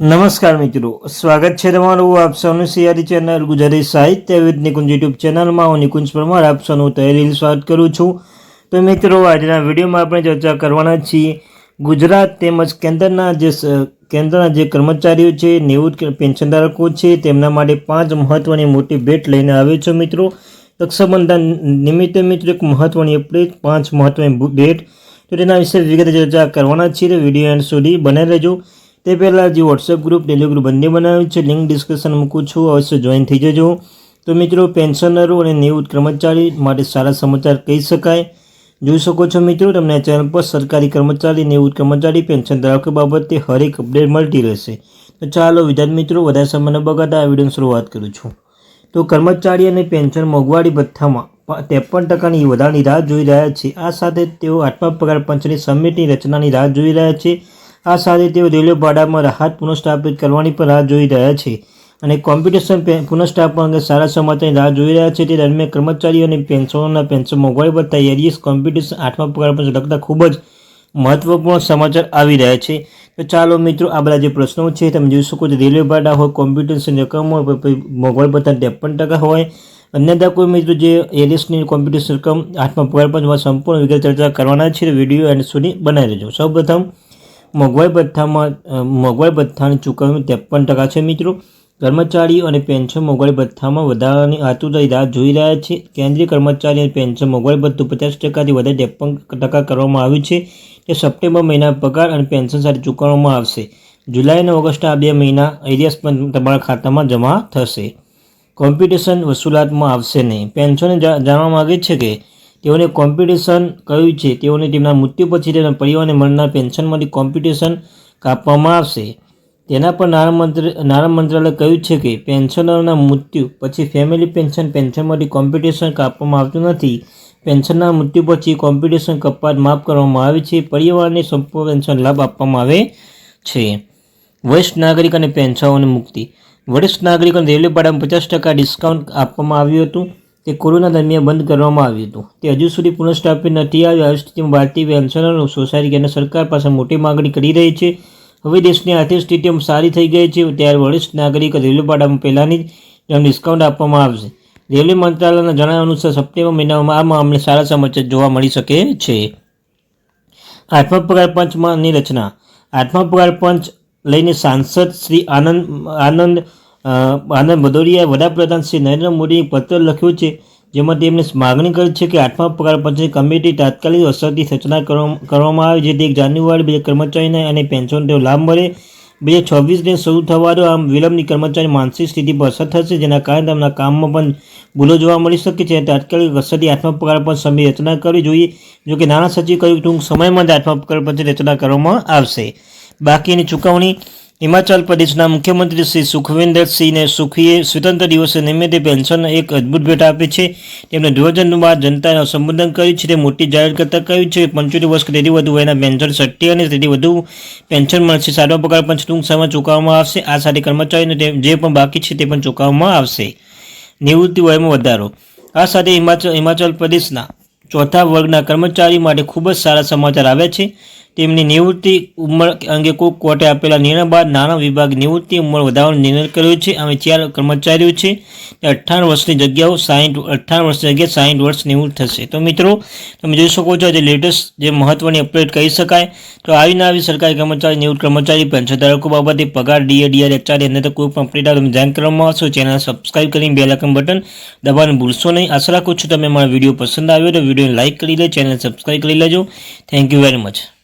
નમસ્કાર મિત્રો. સ્વાગત છે તમારું આપ સૌનું સિયારી ચેનલ ગુજરાતી સાહિત્ય વિદ નિકુંજ યુટ્યુબ ચેનલમાં. હું નિકુંજ પરમાર, આપ સૌનું તહેરીલ સ્વાગત કરું છું. તો મિત્રો, આજના વિડીયોમાં આપણે ચર્ચા કરવાના છીએ ગુજરાત તેમજ કેન્દ્રના જે કેન્દ્રના જે કર્મચારીઓ છે, નિવૃત્ત પેન્શનધારકો છે, તેમના માટે પાંચ મહત્વની મોટી ભેટ લઈને આવ્યો છું મિત્રો. રક્ષાબંધન નિમિત્તે મિત્રો એક મહત્વની અપડેટ પાંચ મહત્વની ભેટ. તો તેના વિશે વિગતે ચર્ચા કરવાના છીએ. વીડિયો એન્ડ સુધી બને રહેજો. તે પહેલાં જે વોટ્સએપ ગ્રુપ ટેલિગ્રુપ બંને બનાવ્યું છે. લિંક ડિસ્ક્રિપ્શન મૂકું છું. અવશ્ય જોઈન થઈ જજો. તો મિત્રો પેન્શનરો અને નિવૃત્ત કર્મચારી માટે સારા સમાચાર કહી શકાય. જોઈ શકો છો મિત્રો, તમને ચેનલ પર સરકારી કર્મચારી, નિવૃત્ત કર્મચારી પેન્શન ધારકો બાબતે હરેક અપડેટ મળતી રહેશે. તો ચાલો વિદ્યાર્થી મિત્રો, વધારે સમયને બગાડતા આ વિડીયોની શરૂઆત કરું છું. તો કર્મચારી અને પેન્શન મોંઘવારી ભથ્થામાં ત્રેપન ટકાની વધારાની રાહ જોઈ રહ્યા છે. આ સાથે તેઓ આઠમા પગાર પંચની સમિટની રચનાની રાહ જોઈ રહ્યા છે. આ સાથે તેઓ રેલવે ભાડામાં રાહત પુનઃસ્થાપિત કરવાની પણ રાહ જોઈ રહ્યા છે અને કોમ્પિટિશન પુનઃસ્થાપન અંગે સારા સમાચારની રાહ જોઈ રહ્યા છે. તે દરમિયાન કર્મચારીઓ અને પેન્શનોના પેન્શન મોંઘવારી પર તૈયારી કોમ્પિટિશન આઠમા પગાર પંચ લગતા ખૂબ જ મહત્વપૂર્ણ સમાચાર આવી રહ્યા છે. તો ચાલો મિત્રો, આ બધા જે પ્રશ્નો છે, તમે જોઈ શકો છો. રેલવે ભાડા હોય કોમ્પિટિશન રકમ હોય મોંઘવારી ભથ્થા ત્રેપન ટકા હોય. અન્યથા કોઈ મિત્રો જે એલિસની કોમ્પિટિશન રકમ આઠમા પગાર પર સંપૂર્ણ વિગત ચર્ચા કરવાના છે વીડિયો એન્ડ સુધી બનાવી લેજો સૌપ્રથમ મોંઘવારી ભથ્થામાં મોંઘવારી ભથ્થાની ચૂકવણી ત્રેપન ટકા છે મિત્રો. કર્મચારીઓ અને પેન્શન મોંઘવારી ભથ્થામાં વધારાની આતુરતાની રાહ જોઈ રહ્યા છે. કેન્દ્રીય કર્મચારી અને પેન્શન મોંઘવારી ભથ્થું પચાસ ટકાથી વધારે ત્રેપન ટકા કરવામાં આવ્યું છે. તે સપ્ટેમ્બર મહિના પગાર અને પેન્શન સાથે ચૂકવવામાં આવશે. જુલાઈ અને ઓગસ્ટ આ બે મહિના એરિયાસ પણ તમારા ખાતામાં જમા થશે. કોમ્પિટિશન વસૂલાતમાં આવશે નહીં. પેન્શન જાણવા માગે છે કે તેઓને કોમ્પિટિશન કહ્યું છે? તેઓને તેમના મૃત્યુ પછી તેમના પરિવારને મળનાર પેન્શનમાંથી કોમ્પિટિશન કાપવામાં આવશે. તેના પર નાણામંત્રી નાણાં મંત્રાલયે કહ્યું છે કે પેન્શનરોના મૃત્યુ પછી ફેમિલી પેન્શન પેન્શનમાંથી કોમ્પિટિશન કાપવામાં આવતું નથી. પેન્શનના મૃત્યુ પછી કોમ્પિટિશન કપાત માફ કરવામાં આવે છે. પરિવારને સંપૂર્ણ પેન્શન લાભ આપવામાં આવે છે. વરિષ્ઠ નાગરિક અને પેન્શનોની મુક્તિ. વરિષ્ઠ નાગરિકોને રેલવે ભાડામાં પચાસ ટકા ડિસ્કાઉન્ટ આપવામાં આવ્યું હતું. તે કોરોના દરમિયાન બંધ કરવામાં આવ્યું હતું. તે હજુ સુધી પુનઃસ્થાપિત નથી આવ્યું. આવી સ્થિતિમાં ભારતીય પેન્શનરો સોસાયટી કેન્દ્ર સરકાર પાસે મોટી માંગણી કરી રહી છે. હવે દેશની આર્થિક સ્થિતિ સારી થઈ ગઈ છે, ત્યારે વરિષ્ઠ નાગરિક રેલવે ભાડામાં પહેલાંની જ ડિસ્કાઉન્ટ આપવામાં આવશે. રેલવે મંત્રાલયના જણાવ્યા અનુસાર સપ્ટેમ્બર મહિનામાં આ મામલે સારા સમાચાર જોવા મળી શકે છે. આઠમા પગાર પંચમાંની રચના. આઠમા પગાર પંચ લઈને સાંસદ શ્રી આનંદ આનંદ આનંદ ભદૌરિયાએ વડાપ્રધાન શ્રી નરેન્દ્ર મોદીએ પત્ર લખ્યો છે, જેમાં તેમણે માગણી કરી છે કે આઠમા પગાર પંચની કમિટી તાત્કાલિક અસરથી રચના કરવા- કરવામાં આવે, જેથી એક જાન્યુઆરી બે કર્મચારીને અને પેન્શન તેઓ લાભ મળે. બે હજાર છવ્વીસને શરૂ થવાનો આમ વિલંબની કર્મચારી માનસિક સ્થિતિ પર અસર થશે, જેના કારણે તેમના કામમાં પણ ભૂલો જોવા મળી શકે છે. તાત્કાલિક અસરથી આઠમા પગાર પંચ સમિતિ રચના કરવી જોઈએ, જોકે નાણાં સચિવે કહ્યું ટૂંક સમયમાં જ આઠમા પગાર પંચની રચના કરવામાં આવશે. બાકીની ચૂકવણી હિમાચલ પ્રદેશના મુખ્યમંત્રી શ્રી સુખવિન્દરસિંહને સુખીએ સ્વતંત્ર દિવસ નિમિત્તે પેન્શન એક અદ્ભુત ભેટ આપી છે. તેમણે ધ્વજન બાદ જનતાને સંબોધન કર્યું છે. તે મોટી જાહેર કરતાં કહ્યું છે કે પંચોતેર વર્ષ તેથી વધુ વયના પેન્શન સટ્ટી અને તેથી વધુ પેન્શન મળશે. સાતમા પગાર પંચ ટૂંક સમયમાં ચૂકવવામાં આવશે. આ સાથે કર્મચારીઓને જે પણ બાકી છે તે પણ ચૂકવવામાં આવશે. નિવૃત્તિ વયમાં વધારો. આ સાથે હિમાચલ હિમાચલ પ્રદેશના ચોથા વર્ગના કર્મચારી માટે ખૂબ જ સારા સમાચાર આવ્યા છે. તેમની નિવૃત્તિ ઉંમર અંગે કોઈ કોર્ટે આપેલા નિર્ણય બાદ નાણાં વિભાગ નિવૃત્તિ ઉંમર વધારવાનો નિર્ણય કર્યો છે. અમે ચાર કર્મચારીઓ છે. તે અઠાણ વર્ષની જગ્યાઓ સાહીઠ અઠાણ વર્ષની જગ્યાએ સાહીઠ વર્ષ નિવૃત્ત થશે. તો મિત્રો, તમે જોઈ શકો છો જે લેટેસ્ટ જે મહત્વની અપડેટ કહી શકાય. તો આવીને આવી સરકારી કર્મચારી, નિવૃત્ત કર્મચારી પેન્શન ધારકો બાબતે પગાર ડીએ ડીઆર એચઆર એને તો કોઈ પણ અપડેટ આવે તમે જાણ કરવામાં આવશો. ચેનલ સબસ્ક્રાઈબ કરીને બે લાઇકન બટન દબાવવાનું ભૂલશો નહીં. આશા રાખું છું તમે મારો વીડિયો પસંદ આવ્યો તો વિડીયોને લાઇક કરી લે ચેનલ સબસ્ક્રાઇબ કરી લેજો. Thank you very much